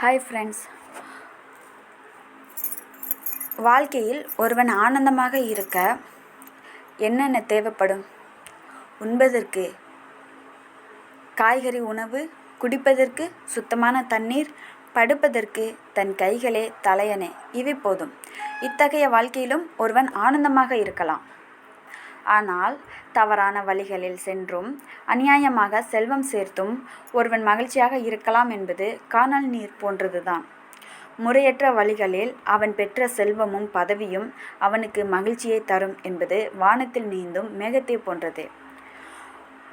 Hi friends வாழ்க்கையில் ஒருவன் ஆனந்தமாக இருக்க என்னென்ன தேவைப்படும்? உண்பதற்கு காய்கறி உணவு குடிப்பதற்கு சுத்தமான தண்ணீர் படுப்பதற்கு தன் கைகளே தலையனே இவை போதும். இத்தகைய வாழ்க்கையிலும் ஒருவன் ஆனந்தமாக இருக்கலாம். ஆனால் தவறான வழிகளில் சென்றும் அநியாயமாக செல்வம் சேர்த்தும் ஒருவன் மகிழ்ச்சியாக இருக்கலாம் என்பது கானல் நீர் போன்றதுதான். முறையற்ற வழிகளில் அவன் பெற்ற செல்வமும் பதவியும் அவனுக்கு மகிழ்ச்சியை தரும் என்பது வானத்தில் நீந்தும் மேகத்தை போன்றது.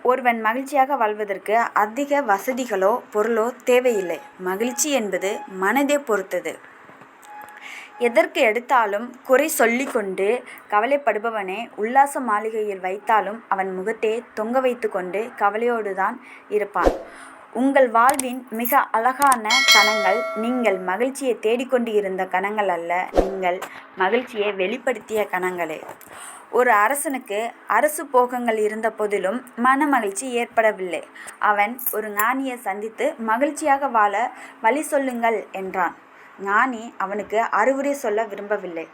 ஒருவன் மகிழ்ச்சியாக வாழ்வதற்கு அதிக வசதிகளோ பொருளோ தேவையில்லை. மகிழ்ச்சி என்பது மனதே பொறுத்தது. எதற்கு எடுத்தாலும் குறை சொல்லிக்கொண்டு கவலைப்படுபவனை உல்லாச மாளிகையில் வைத்தாலும் அவன் முகத்தை தொங்க வைத்து கொண்டு கவலையோடு தான் இருப்பான். உங்கள் வாழ்வின் மிக அழகான கணங்கள் நீங்கள் மகிழ்ச்சியை தேடிக்கொண்டு இருந்த கணங்கள் அல்ல நீங்கள் மகிழ்ச்சியை வெளிப்படுத்திய கணங்களே. ஒரு அரசனுக்கு அரசு போகங்கள் இருந்த போதிலும் மன மகிழ்ச்சி ஏற்படவில்லை. அவன் ஒரு ஞானியை சந்தித்து மகிழ்ச்சியாக வாழ வழி சொல்லுங்கள் என்றான். ஞானி அவனுக்கு அறிவுரை சொல்ல விரும்பவில்லை.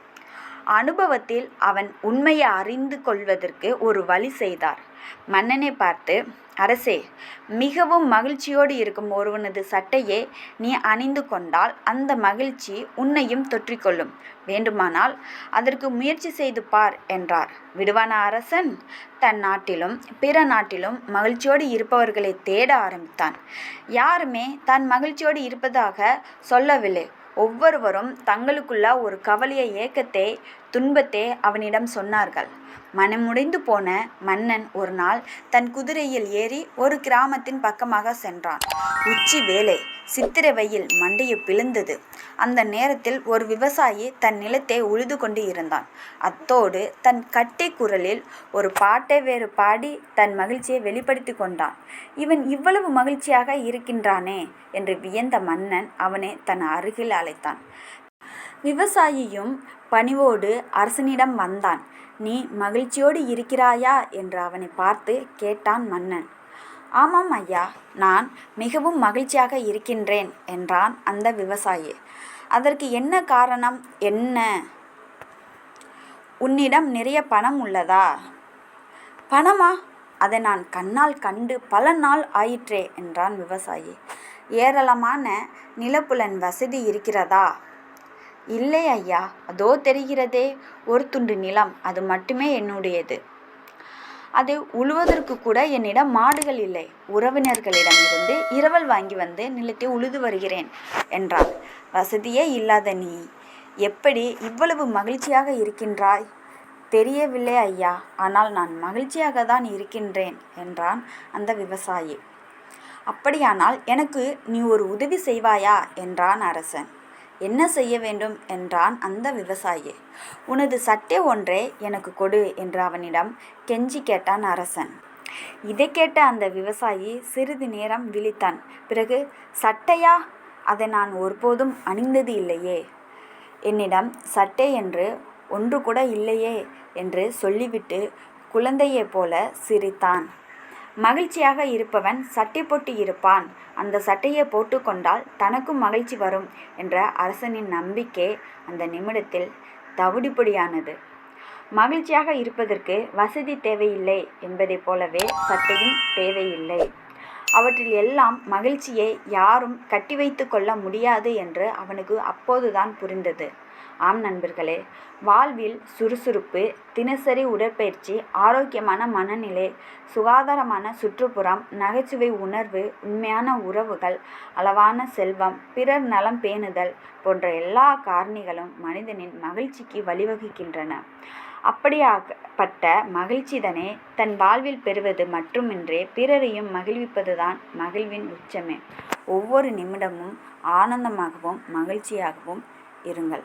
அனுபவத்தில் அவன் உண்மையை அறிந்து கொள்வதற்கு ஒரு வழி செய்தார். மன்னனை பார்த்து அரசே மிகவும் மகிழ்ச்சியோடு இருக்கும் ஒருவனது சட்டையே நீ அணிந்து கொண்டால் அந்த மகிழ்ச்சி உன்னையும் தொற்றிக்கொள்ளும். வேண்டுமானால் அதற்கு முயற்சி செய்து பார் என்றார். விடுவான அரசன்? தன் நாட்டிலும் பிற நாட்டிலும் மகிழ்ச்சியோடு இருப்பவர்களை தேட ஆரம்பித்தான். யாருமே தான் மகிழ்ச்சியோடு இருப்பதாக சொல்லவில்லை. ஒவ்வொருவரும் தங்களுக்குள்ள ஒரு கவலையை ஏக்கத்தை துன்பத்தை அவனிடம் சொன்னார்கள். மனமுடைந்து போன மன்னன் ஒரு நாள் தன் குதிரையில் ஏறி ஒரு கிராமத்தின் பக்கமாக சென்றான். உச்சி வேலை சித்திரை வெயில் மண்டையை பிளந்தது அந்த நேரத்தில் ஒரு விவசாயி தன் நிலத்தை உழுது கொண்டு இருந்தான். அத்தோடு தன் கட்டை குரலில் ஒரு பாட்டை வேறு பாடி தன் மகிழ்ச்சியை வெளிப்படுத்தி கொண்டான். இவன் இவ்வளவு மகிழ்ச்சியாக இருக்கின்றானே என்று வியந்த மன்னன் அவனை தன் அருகில் அழைத்தான். விவசாயியும் பணிவோடு அரசனிடம் வந்தான். நீ மகிழ்ச்சியோடு இருக்கிறாயா என்று அவனை பார்த்து கேட்டான் மன்னன். ஆமாம் ஐயா நான் மிகவும் மகிழ்ச்சியாக இருக்கின்றேன் என்றான் அந்த விவசாயி. அதற்கு என்ன காரணம்? என்ன? உன்னிடம் நிறைய பணம் உள்ளதா? பணமா? அதை நான் கண்ணால் கண்டு பல நாள் ஆயிற்றே என்றான் விவசாயி. ஏராளமான நிலப்புலன் வசதி இருக்கிறதா? இல்லை ஐயா அதோ தெரிகிறதே. ஒரு துண்டு நிலம் அது மட்டுமே என்னுடையது. அது உழுவதற்கு கூட என்னிடம் மாடுகள் இல்லை. உறவினர்களிடமிருந்து இரவல் வாங்கி வந்து நிலத்தை உழுது வருகிறேன் என்றான் வசதியே இல்லாத நீ எப்படி இவ்வளவு மகிழ்ச்சியாக இருக்கின்றாய்? தெரியவில்லை ஐயா ஆனால் நான் மகிழ்ச்சியாக தான் இருக்கின்றேன் என்றான் அந்த விவசாயி. அப்படியானால் எனக்கு நீ ஒரு உதவி செய்வாயா? என்றான் அரசன். என்ன செய்ய வேண்டும் என்றான் அந்த விவசாயி. உனது சட்டை ஒன்றே எனக்கு கொடு என்று அவனிடம் கெஞ்சி கேட்டான் அரசன். இதை கேட்ட அந்த விவசாயி சிறிது நேரம் விழித்தான். பிறகு சட்டையா? அதை நான் ஒருபோதும் அணிந்தது இல்லையே. என்னிடம் சட்டை என்று ஒன்று கூட இல்லையே என்று சொல்லிவிட்டு குழந்தையைப் போல சிரித்தான். மகிழ்ச்சியாக இருப்பவன் சட்டை போட்டு இருப்பான். அந்த சட்டையை போட்டுக்கொண்டால் தனக்கும் மகிழ்ச்சி வரும் என்ற அரசனின் நம்பிக்கை அந்த நிமிடத்தில் தவிடுபடியானது. மகிழ்ச்சியாக இருப்பதற்கு வசதி தேவையில்லை என்பதைப் போலவே சட்டையும் தேவையில்லை. அவற்றில் எல்லாம் மகிழ்ச்சியை யாரும் கட்டி வைத்து கொள்ள முடியாது என்று அவனுக்கு அப்போதுதான் புரிந்தது. ஆம் நண்பர்களே வாழ்வில் சுறுசுறுப்பு தினசரி உடற்பயிற்சி ஆரோக்கியமான மனநிலை சுகாதாரமான சுற்றுப்புறம் நகைச்சுவை உணர்வு உண்மையான உறவுகள் அளவான செல்வம் பிறர் நலம் பேணுதல் போன்ற எல்லா காரணிகளும் மனிதனின் மகிழ்ச்சிக்கு வழிவகுக்கின்றன. அப்படியாகப்பட்ட மகிழ்ச்சிதனை தன் வாழ்வில் பெறுவது மட்டுமின்றி பிறரையும் மகிழ்விப்பதுதான் மகிழ்வின் உச்சமே. ஒவ்வொரு நிமிடமும் ஆனந்தமாகவும் மகிழ்ச்சியாகவும் இருங்கள்.